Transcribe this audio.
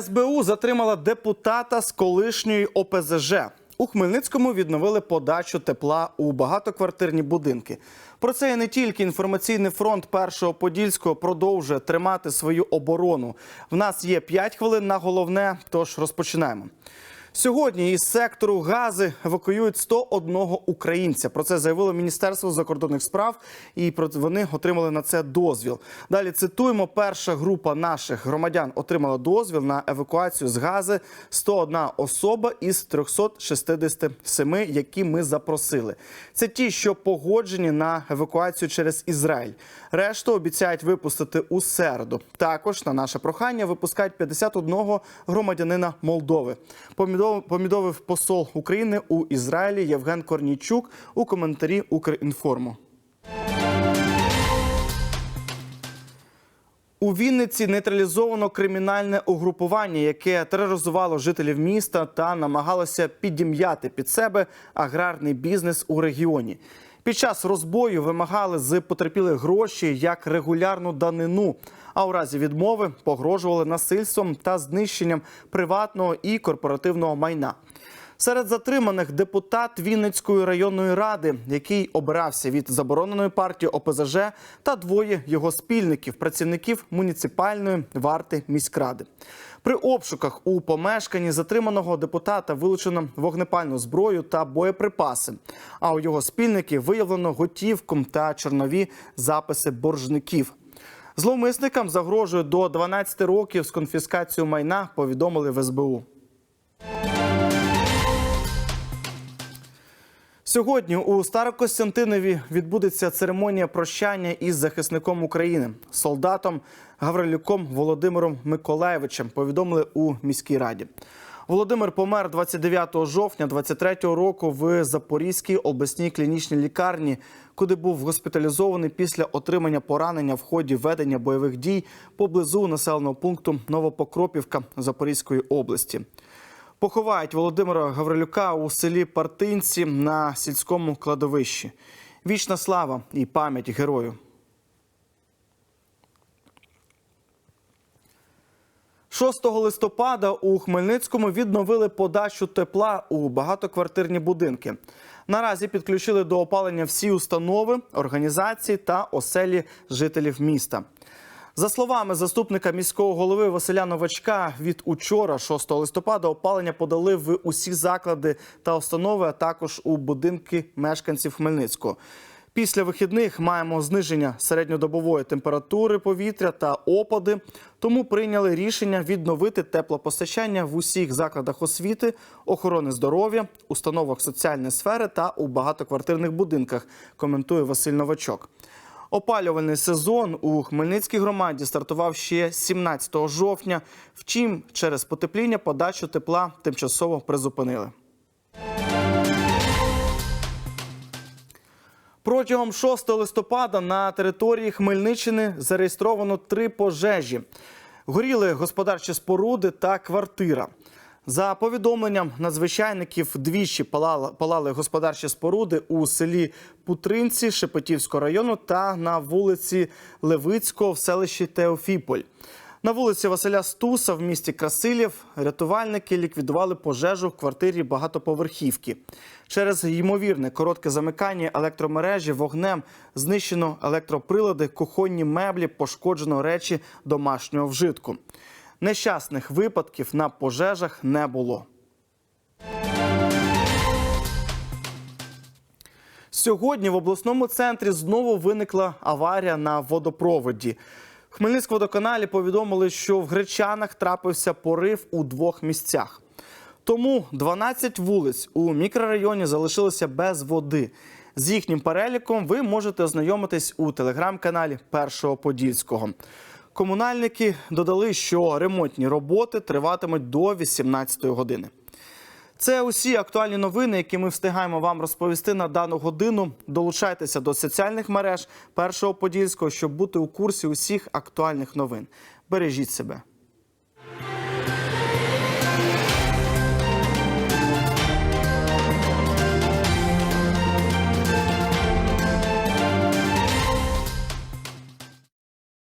СБУ затримала депутата з колишньої ОПЗЖ. У Хмельницькому відновили подачу тепла у багатоквартирні будинки. Про це і не тільки інформаційний фронт першого подільського продовжує тримати свою оборону. В нас є 5 хвилин на головне, тож розпочинаємо. Сьогодні із сектору гази евакуюють 101 українця. Про це заявило Міністерство закордонних справ, і вони отримали на це дозвіл. Далі цитуємо: перша група наших громадян отримала дозвіл на евакуацію з гази 101 особа із 367, які ми запросили. Це ті, що погоджені на евакуацію через Ізраїль. Решту обіцяють випустити у середу. Також на наше прохання випускають 51 громадянина Молдови. Помідов- Помідовив посол України у Ізраїлі Євген Корнійчук у коментарі Укрінформу. У Вінниці нейтралізовано кримінальне угрупування, яке тероризувало жителів міста та намагалося підім'яти під себе аграрний бізнес у регіоні. Під час розбою вимагали з потерпілих гроші як регулярну данину. А у разі відмови погрожували насильством та знищенням приватного і корпоративного майна. Серед затриманих депутат Вінницької районної ради, який обирався від забороненої партії ОПЗЖ, та двоє його спільників, працівників муніципальної варти міськради. При обшуках у помешканні затриманого депутата вилучено вогнепальну зброю та боєприпаси. А у його спільників виявлено готівку та чорнові записи боржників. Зловмисникам загрожує до 12 років з конфіскацією майна. Повідомили в СБУ. Сьогодні у Старокостянтинові відбудеться церемонія прощання із захисником України, солдатом Гаврилюком Володимиром Миколаєвичем. Повідомили у міській раді. Володимир помер 29 жовтня 23-го року в Запорізькій обласній клінічній лікарні, куди був госпіталізований після отримання поранення в ході ведення бойових дій поблизу населеного пункту Новопокропівка Запорізької області. Поховають Володимира Гаврилюка у селі Партинці на сільському кладовищі. Вічна слава і пам'ять герою. 6 листопада у Хмельницькому відновили подачу тепла у багатоквартирні будинки. Наразі підключили до опалення всі установи, організації та оселі жителів міста. За словами заступника міського голови Василя Новачка, від учора, 6 листопада, опалення подали в усі заклади та установи, а також у будинки мешканців Хмельницького. Після вихідних маємо зниження середньодобової температури повітря та опади. Тому прийняли рішення відновити теплопостачання в усіх закладах освіти, охорони здоров'я, установах соціальної сфери та у багатоквартирних будинках. Коментує Василь Новачок. Опалювальний сезон у Хмельницькій громаді стартував ще 17 жовтня. Втім, через потепління подачу тепла тимчасово призупинили. Протягом 6 листопада на території Хмельниччини зареєстровано три пожежі. Горіли господарчі споруди та квартира. За повідомленням надзвичайників, двічі палали, палали господарчі споруди у селі Путринці Шепетівського району та на вулиці Левицького в селищі Теофіполь. На вулиці Василя Стуса в місті Красилів рятувальники ліквідували пожежу в квартирі багатоповерхівки. Через ймовірне коротке замикання електромережі вогнем знищено електроприлади, кухонні меблі, пошкоджено речі домашнього вжитку. Нещасних випадків на пожежах не було. Сьогодні в обласному центрі знову виникла аварія на водопроводі. В Хмельницькому-водоканалі повідомили, що в Гречанах трапився порив у двох місцях. Тому 12 вулиць у мікрорайоні залишилися без води. З їхнім переліком ви можете ознайомитись у телеграм-каналі Першого Подільського. Комунальники додали, що ремонтні роботи триватимуть до 18 години. Це усі актуальні новини, які ми встигаємо вам розповісти на дану годину. Долучайтеся до соціальних мереж Першого Подільського, щоб бути у курсі усіх актуальних новин. Бережіть себе.